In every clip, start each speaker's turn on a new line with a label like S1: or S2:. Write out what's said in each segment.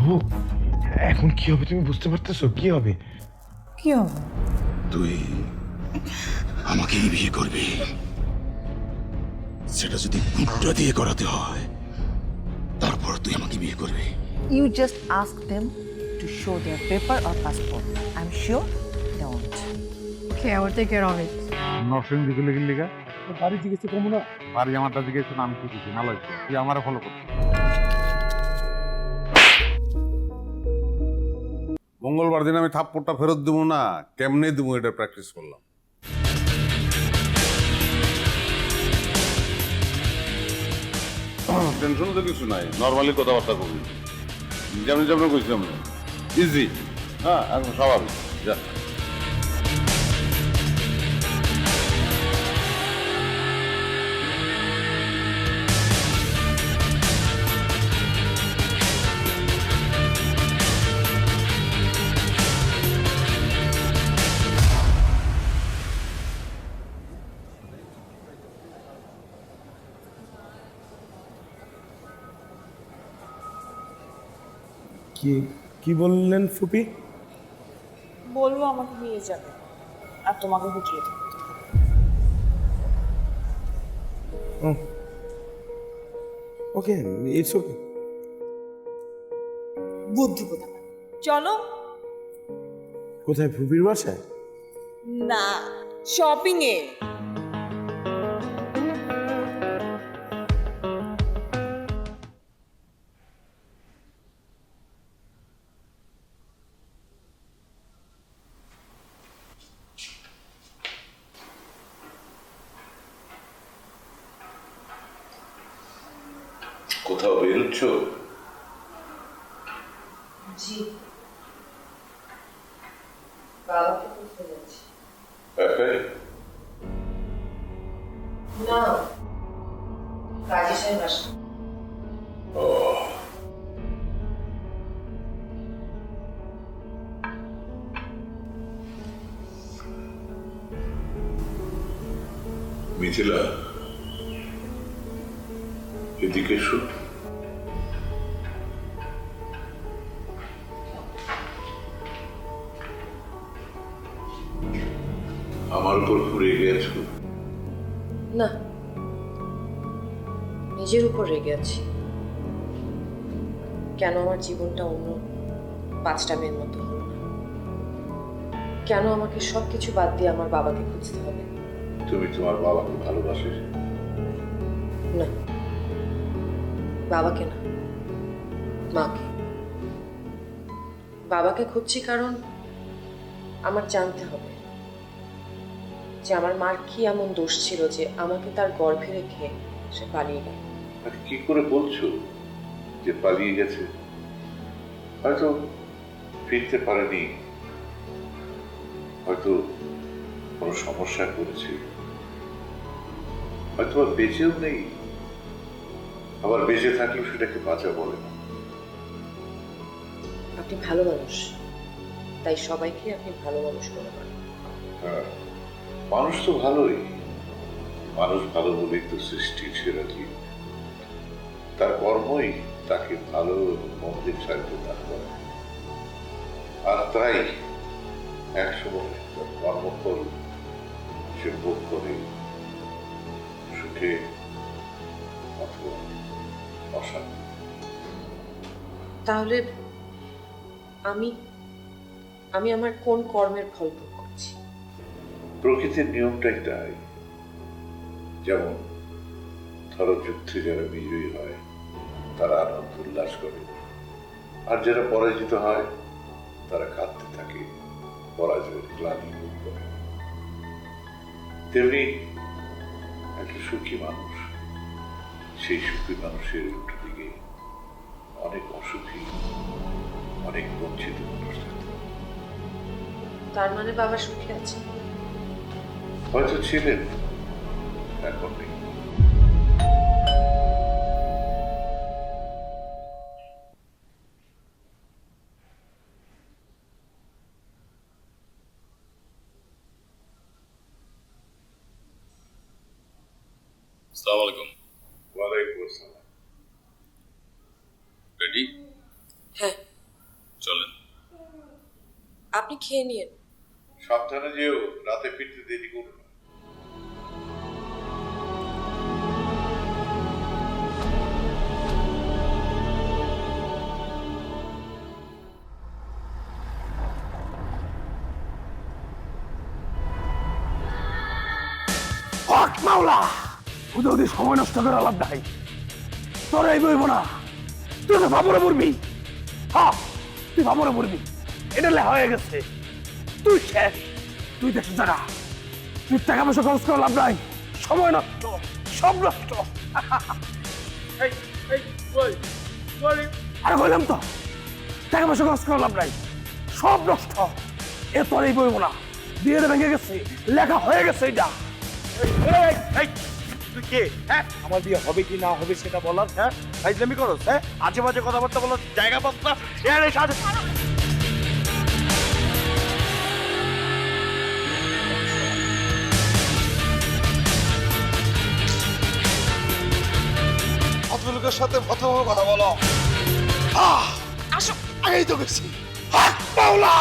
S1: আপু এখন কি হবে তুমি বুঝতে পারতেছো? কি হবে?
S2: কি হবে?
S3: তুই আমাকেই বিয়ে করবি। সেটা যদি কুটটা দিয়ে করাতে হয় তারপর তুই আমাকে বিয়ে করবি।
S2: You just ask them to show their paper or passport. I'm sure they won't.
S4: Okay, I will take care of it.
S5: Narsingh দিকে লিগা
S1: বাড়ি জিজ্ঞেস কমু না?
S5: বাড়ি আমারটা দিকে একটু নাম কি দিছি না লাগছে তুই আমারে ফলো করছিস।
S6: মঙ্গলবার দিন আমি থাপ্পড়টা ফেরত দেবো না, কেমনে দেবো এটা প্র্যাকটিস করলাম। টেনশন তো কিছু নাই নর্মালি কথাবার্তা করবি যেমন যেমন কইছিলাম ইজি হ্যাঁ একদম স্বাভাবিক। যা।
S1: কি কি বললেন ফুপি?
S7: বলব আমাকে নিয়ে যাবে আর তোমাকে হুকিয়ে দেবে।
S1: ওকে ইটস ওকে
S7: বুদ্ধি কোথায় চলো।
S1: কোথায় ফুপির বাসায়?
S7: না শপিং এ
S8: 葡萄
S6: 不用愁 আমার উপর খুব রেগে
S8: না নিজের উপর রেগে আছি। কেন আমার জীবনটা অন্য পাঁচটা মেয়ের মতো হলো না? কেন আমাকে সব কিছু বাদ দিয়ে আমার বাবাকে খুঁজতে হবে?
S6: তুমি তোমার বাবাকে ভালোবাসে?
S8: না বাবাকে না মাকে। বাবাকে খুঁজছি কারণ আমার জানতে হবে। যে আমার মার কি এমন দোষ ছিল যে আমাকে তার গর্ভে রেখে সে পালিয়ে গেল?
S6: আর কি করে বলছো যে পালিয়ে গেছে? হয়তো ফিরতে পারেনি। হয়তো কোনো সমস্যায় পড়েছে হয়তো আর বেঁচেও নেই। আবার বেঁচে থাকলেও সেটাকে বাঁচা বলে না।
S8: আপনি ভালো মানুষ তাই সবাইকে আপনি ভালো মানুষ মনে করেন।
S6: হ্যাঁ, মানুষ তো ভালোই। মানুষ ভালো বলেই তো সৃষ্টির সেরা জীব তার কর্মই তাকে ভালো মন্দির ছাড়তে দান করে। আর তাই একসময় তার কর্মফল সে ভোগ করে, সুখে
S8: তাহলে আমি আমি আমার কোন কর্মের ফল ভোগ
S6: প্রকৃতির নিয়মটাই তাই। যেমন ধরো যুদ্ধে যারা বিজয়ী হয়, তারা আনন্দ উল্লাস করে। আর যারা পরাজিত হয়, তারা কাঁদতে থাকে, পরাজয়ের গ্লানি ভোগ করে। তেমনি একটা সুখী মানুষ, সেই সুখী মানুষের উল্টো দিকে অনেক অসুখী, অনেক বঞ্চিত মানুষ
S8: তার মানে বাবা সুখী আছে।
S6: হয়তো ছিলেন এখন নেই
S9: আসসালামু আলাইকুম।
S6: ওয়ালাইকুম আসসালাম।
S9: রেডি
S8: হ্যাঁ। আপনি খেয়ে নিন
S5: সাবধানে যেও রাতে ফিরতে দেরি করো
S1: হক মাওলা সময় নষ্ট করে লাভ নাই। তোর এই বইব না। তুই তো ভাবরে মরবি। হ্যাঁ তুই ভাবরে মরবি। এটা লেখা হয়ে গেছে। তুই শেষ। তুই দেশের জায়গা তুই টাকা পয়সা খরচ করে লাভ নাই। সময় নষ্ট। সব নষ্ট। আরে বললাম তো। টাকা পয়সা খরচ করে লাভ নাই। সব নষ্ট। এ তোর এই বইব না। বিয়ে ভেঙে গেছে। লেখা হয়ে গেছে এটা।
S3: তুই কে হ্যাঁ
S1: আমার বিয়ে হবে কি না হবে সেটা বলার
S3: হ্যাঁ? ফাইজলামি করস হ্যাঁ? আজে বাজে কথাবার্তা বলো জায়গা পাচ্ছ না। এর সাথে
S7: ভদ্রলোকের সাথে কথা বলো কথা বলো। আহ! আসো। আগেই তো গেছি। হাক পাওলা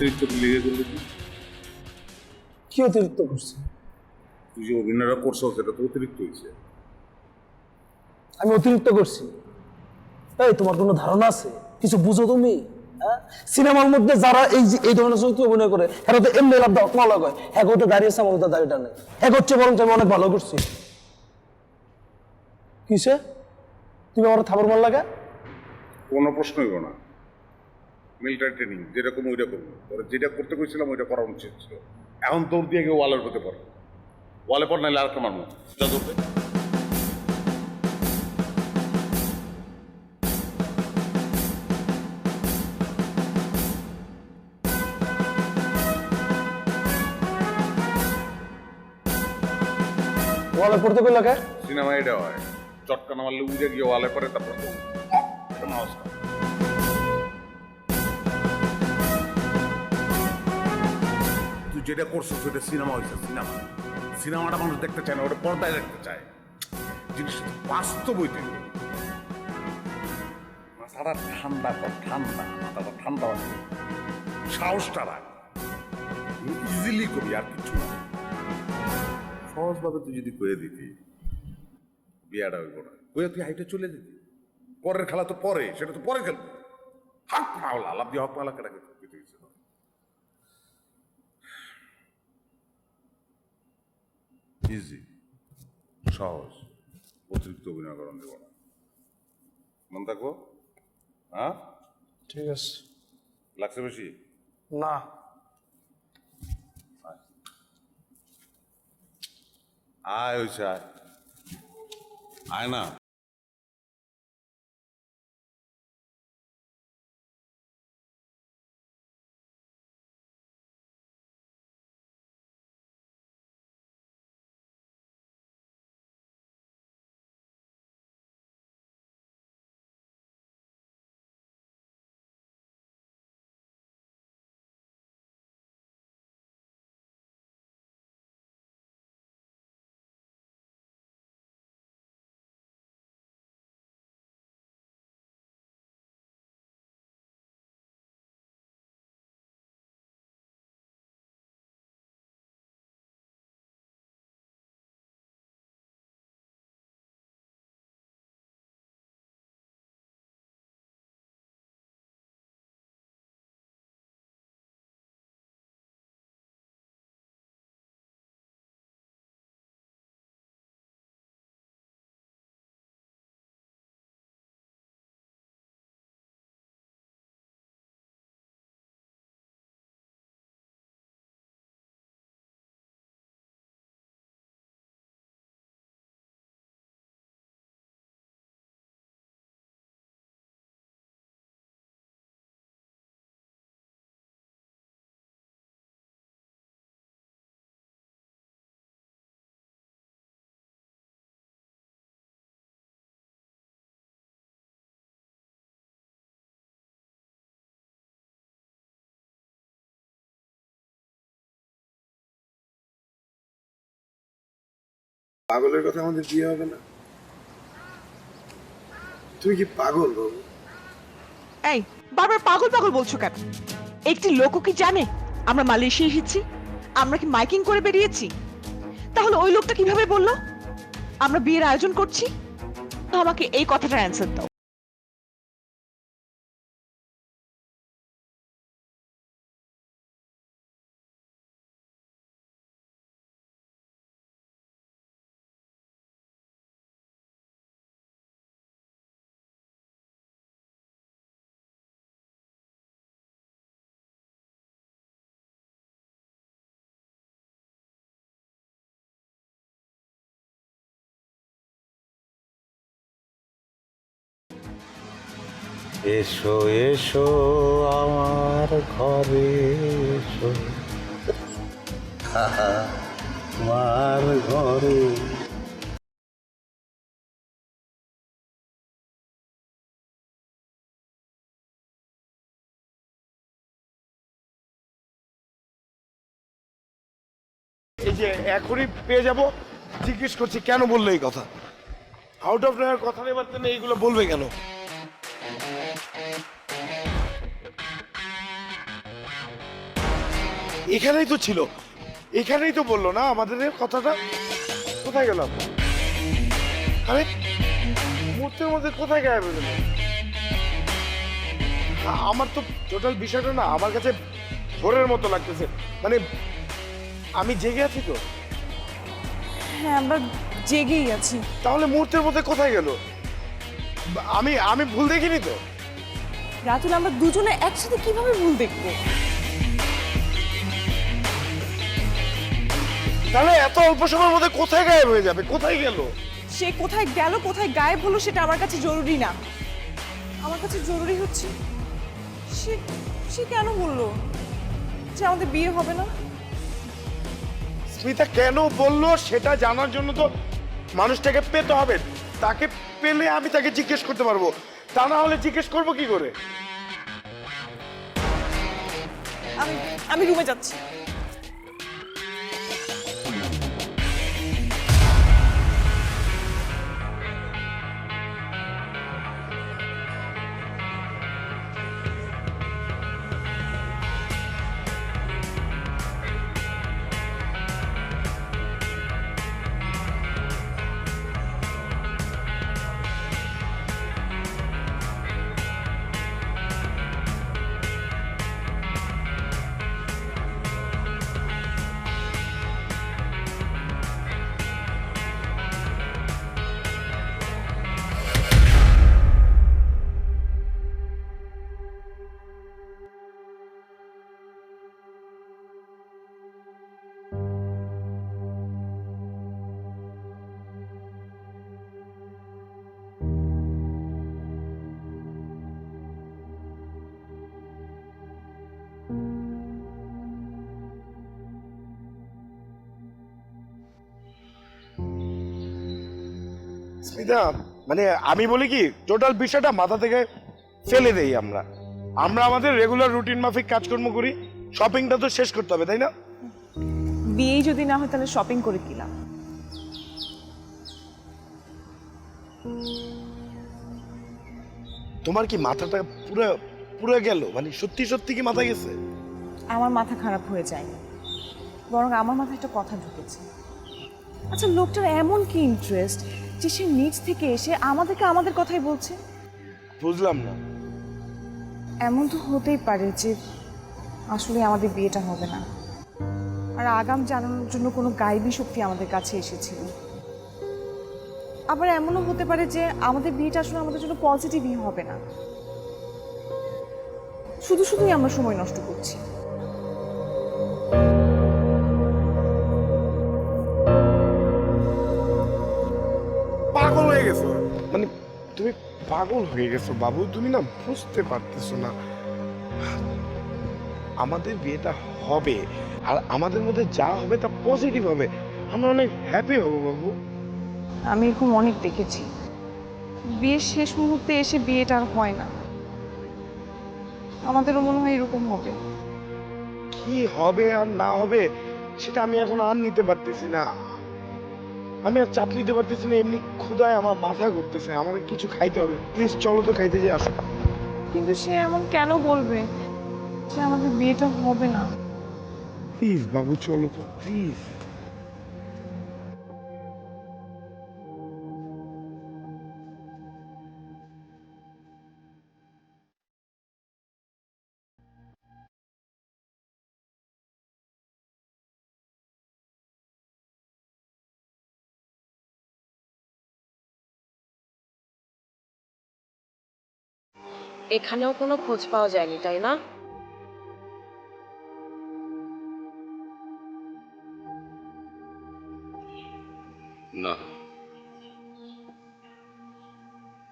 S5: অতিরিক্ত লেগে গেল
S1: কি? অতিরিক্ত করছে?
S5: তুই যে অভিনয়টা করছ সেটা তো অতিরিক্ত হয়েছে।
S1: আমি অতিরিক্ত করছি। এই তোমার কোনো ধারণা আছে? কিছু বুঝো তুমি? হ্যাঁ? সিনেমার মধ্যে যারা এই যে এই ধরনের চরিত্র অভিনয় করে হ্যাঁ তো এমনি লাভ দাও মালা কয় হ্যাঁ ওটা দাঁড়িয়েছে আমার ওটা দাঁড়িয়েটা নেই। হ্যাঁ হচ্ছে বরং আমি অনেক ভালো করছি। কিসে? তুমি আমার থাবর মার লাগা
S5: কোনো প্রশ্নই না। মিলিটারি ট্রেনিং যেরকম করব ওরা যেটা করতে কইছিলাম ওইটা করা উচিত ছিল। এখন দৌড় দিয়ে গিয়ে ওয়ালের হতে পারো ওয়ালে পর নাইলে আর মারবো যা
S1: ওয়ালে পড়তে
S5: সিনেমা এটা হয়। চটকা না মারলে উড়ে গিয়ে ওয়ালে পরে তারপর। এটা মাউস যেটা করছ সেটা সিনেমা হয়েছে সিনেমা। সিনেমাটা মানুষ দেখতে চায় না, ওটা পর্দায় দেখতে চায়। জিনিসটা বাস্তব হইতে মাথাটা ঠান্ডা কর, ঠান্ডা মাথাটা ঠান্ডা হয়। সাহসটা রাখ। ইজিলি করবি আর কিছু না। সহজভাবে তুই যদি কয়ে দিতি, বিয়াটা হইব না। কয়ে তুই হাইটে চলে যেতি। পরের খেলা তো পরে, সেটা তো পরে খেলবি। হক মাওলা লাভ দিয়ে হক মাওলা কেটাকে দিতে গেছিল ইজি সহজ। অতিরিক্ত অভিনয় করণ দেব না। মন থাকব? হ্যাঁ
S1: ঠিক আছে।
S5: লাগছে বেশি?
S1: না।
S5: আয় হয়েছে আয়। আয় না।
S3: পাগলের কথা আমাদের বিয়ে হবে না? তুমি কি পাগল, বাবু?
S10: এই, বারবার পাগল পাগল বলছো কেন? একটি লোক কি জানে? আমরা মালয়েশিয়া এসেছি, আমরা কি মাইকিং করে বেরিয়েছি? তাহলে ওই লোকটা কীভাবে বলল? আমরা বিয়ের আয়োজন করছি? তো আমাকে এই কথাটা অ্যান্সার দাও।
S11: এসো এসো, আমার ঘরে এসো। আমার ঘরে।
S3: এই যে, এখনই পেয়ে যাব। জিজ্ঞেস করছি, কেন বলল এই কথা? আউট অফ নেওয়ার কথা নেবার জন্য এইগুলো বলবে কেন? এখানেই তো ছিল। এখানেই তো বলল না আমাদের কথাটা কোথায় গেলাম আরে মুহূর্তের মধ্যে কোথায় গায়েব হয়ে গেল আমার তো টোটাল বিষয়টা না আমার কাছে ভোরের মতো লাগতেছে। মানে আমি জেগে আছি তো?
S7: হ্যাঁ আমরা জেগেই আছি।
S3: তাহলে মুহূর্তের মধ্যে কোথায় গেল? আমি আমি ভুল দেখিনি তো?
S7: রাতুল আমরা দুজনে একসাথে কীভাবে ভুল দেখব?
S3: তাহলে এত অল্প সময়ের মধ্যে কোথায় গায়েব হয়ে যাবে? কোথায় গেল?
S7: সে কোথায় গেল কোথায় গায়েব হলো সেটা আমার কাছে জরুরি না। আমার কাছে জরুরি হচ্ছে সে সে কেন বলল? যে আমাদের বিয়ে হবে না?
S3: স্মিতা কেন বলল সেটা জানার জন্য তো মানুষটাকে পেতে হবে। তাকে পেলে আমি তাকে জিজ্ঞেস করতে পারব। তা না হলে জিজ্ঞেস করব কি করে?
S7: আমি আমি রুমে যাচ্ছি।
S3: স্মিতা মানে আমি বলি কি টোটাল বিষয়টা মাথা থেকে ফেলে দেই আমরা। আমরা আমাদের রেগুলার রুটিন মাফিক কাজকর্ম করি শপিংটা তো শেষ করতে হবে তাই না?
S7: বিয়েই যদি না হয় তাহলে শপিং করে কিলাম
S3: তোমার কি মাথাটা পুরো পুরো গেল? মানে সত্যি সত্যি কি মাথা গেছে?
S7: আমার মাথা খারাপ হয়ে যায়। বরং আমার মাথায় একটা কথা ঢুকেছে। আচ্ছা লোকটার এমন কি ইন্টারেস্ট যে সে নিজ থেকে এসে আমাদেরকে আমাদের কথাই বলছে?
S3: বুঝলাম না।
S7: এমন তো হতেই পারে যে আসলে আমাদের বিয়েটা হবে না। আর আগাম জানানোর জন্য কোনো গাইবী শক্তি আমাদের কাছে এসেছিল। আবার এমনও হতে পারে যে আমাদের বিয়েটা আসলে আমাদের জন্য পজিটিভই হবে না। শুধু শুধুই আমরা সময় নষ্ট করছি।
S3: পাগল হয়ে গেছো বাবু তুমি না বুঝতে পারতেছো না। আমাদের বিয়েটা হবে আর আমাদের মধ্যে যা হবে তা পজিটিভ হবে। আমরা অনেক হ্যাপি হব বাবু।
S7: আমি এরকম অনেক দেখেছি। বিয়ের শেষ মুহূর্তে এসে বিয়েটা আর হয় না। আমাদেরও মনে হয় এরকম হবে।
S3: কি হবে আর না হবে সেটা আমি এখন আর নিতে পারতেছি না। আমি আর চাপ দিতে পারতেছি না এমনি ক্ষুদায় আমার মাথা ঘুরতেছে আমাকে কিছু খাইতে হবে। প্লিজ চলো তো খাইতে যে আসো।
S7: কিন্তু সে এমন কেন বলবে? সে আমাদের বিয়েটা হবে না।
S3: প্লিজ বাবু চলো তো প্লিজ
S8: এখানেও কোনো খোঁজ পাওয়া যায়নি তাই না?
S9: না।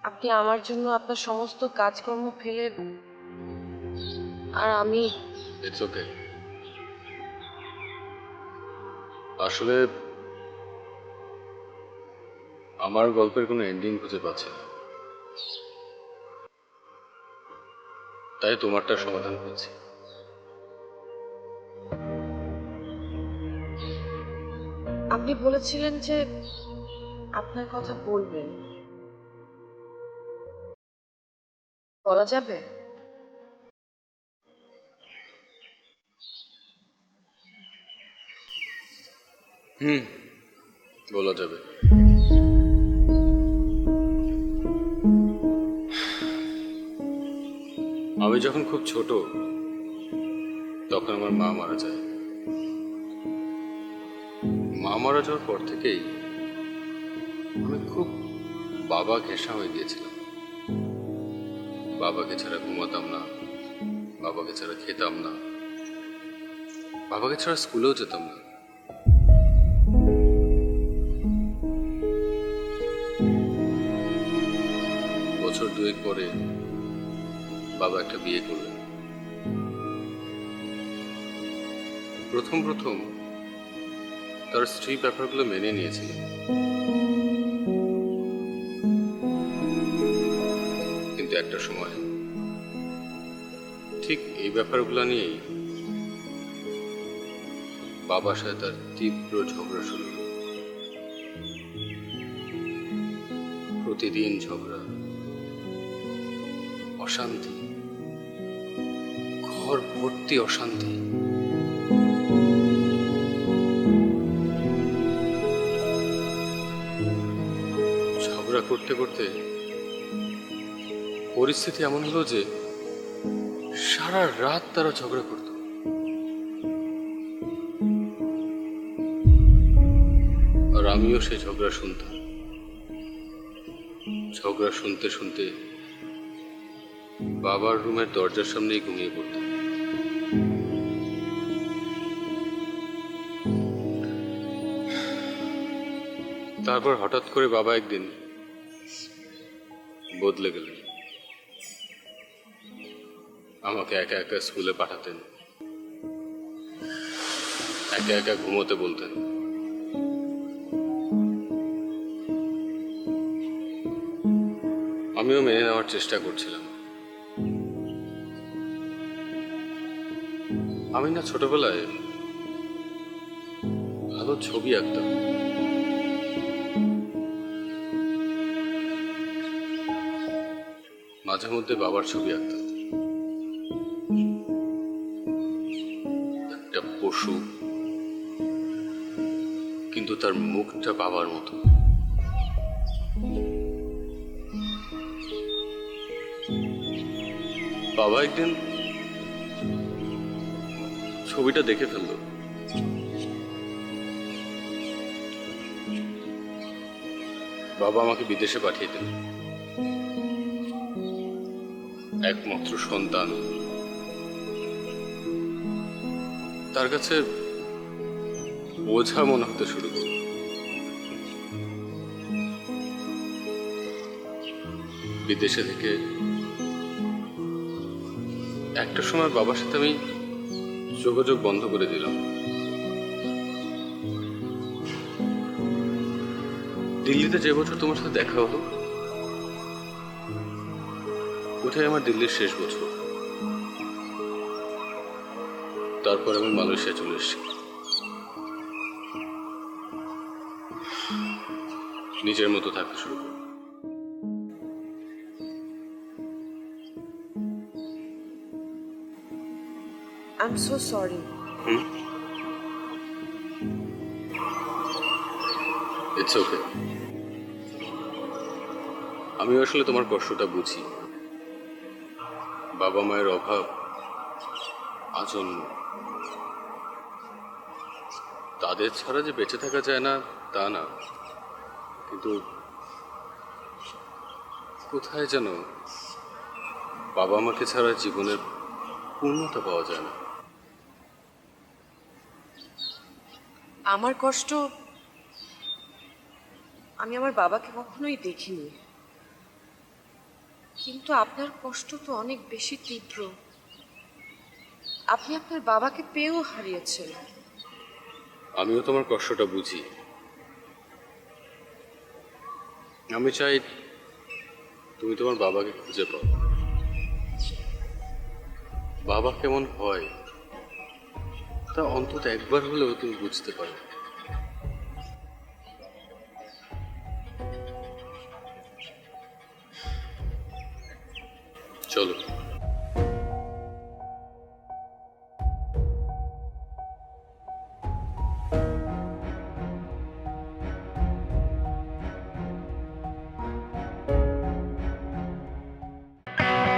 S8: আপনি আমার জন্য আপনার সমস্ত কাজকর্ম ফেলে আর আমি
S9: ইটস ওকে আসলে আমার গল্পের কোনো এন্ডিং খুঁজে পাচ্ছি না। তাই তোমারটা সমাধান করছি।
S8: আপনি বলেছিলেন যে আপনার কথা বলবেন। বলা যাবে?
S9: হুম বলা যাবে। আমি যখন খুব ছোট, তখন আমার মা মারা যায়। মা মারা যাওয়ার পর থেকেই আমি খুব বাবা ঘেঁষা হয়ে গিয়েছিলাম। বাবাকে ছাড়া ঘুমাতাম না, বাবাকে ছাড়া খেতাম না, বাবাকে ছাড়া স্কুলেও যেতাম না। বছর দুয়েক পরে বাবা একটা বিয়ে করলেন প্রথম প্রথম তার স্ত্রী ব্যাপারগুলো মেনে নিয়েছিলেন কিন্তু একটা সময় ঠিক এই ব্যাপারগুলো নিয়েই বাবার সাথে তার তীব্র ঝগড়া শুরু। প্রতিদিন ঝগড়া, অশান্তি। ঘর ভর্তি অশান্তি ঝগড়া করতে করতে পরিস্থিতি এমন হলো যে সারা রাত তারা ঝগড়া করত। আর আমিও সেই ঝগড়া শুনতাম। ঝগড়া শুনতে শুনতে বাবার রুমের দরজার সামনেই ঘুমিয়ে পড়তাম। তারপর হঠাৎ করে বাবা একদিন বদলে গেলেন। আমাকে একা একা স্কুলে পাঠাতেন। একা একা ঘুমোতে বলতেন। আমিও মেনে নেওয়ার চেষ্টা করছিলাম। আমি না ছোটবেলায় ভালো ছবি আঁকতাম। মাঝে মধ্যে বাবার ছবি আঁকতাম একটা পশু। কিন্তু তার মুখটা বাবার মতো। বাবা একদিন ছবিটা দেখে ফেলল। বাবা আমাকে বিদেশে পাঠিয়ে দিল একমাত্র সন্তান। তার কাছে বোঝা মনে হতে শুরু করল। বিদেশে থেকে একটা সময় বাবার সাথে আমি যোগাযোগ বন্ধ করে দিলাম। দিল্লিতে যে বছর তোমার সাথে দেখা হলো ওটাই আমার দিল্লির শেষ বছর। তারপর আমি মালয়েশিয়া চলে এসেছি। নিজের মতো থাকতে শুরু করো
S8: I am so sorry
S9: it's okay আমি আসলে তোমার কষ্টটা বুঝি। বাবা মায়ের অভাব আজন্ম তাদের ছাড়া যে বেঁচে থাকা যায় না, তা না। কিন্তু কোথায় যেন বাবা মাকে ছাড়া জীবনের পূর্ণতা পাওয়া যায় না।
S8: আমার কষ্ট আমি আমার বাবাকে কখনোই দেখিনি। কিন্তু আপনার কষ্ট তো অনেক বেশি তীব্র। আপনি আপনার বাবাকে পেয়েও হারিয়েছেন।
S9: আমিও তোমার কষ্টটা বুঝি। আমি চাই তুমি তোমার বাবাকে খুঁজে পাও। বাবা কেমন হয়, তা অন্তত একবার হলেও তুমি বুঝতে পারো। চলো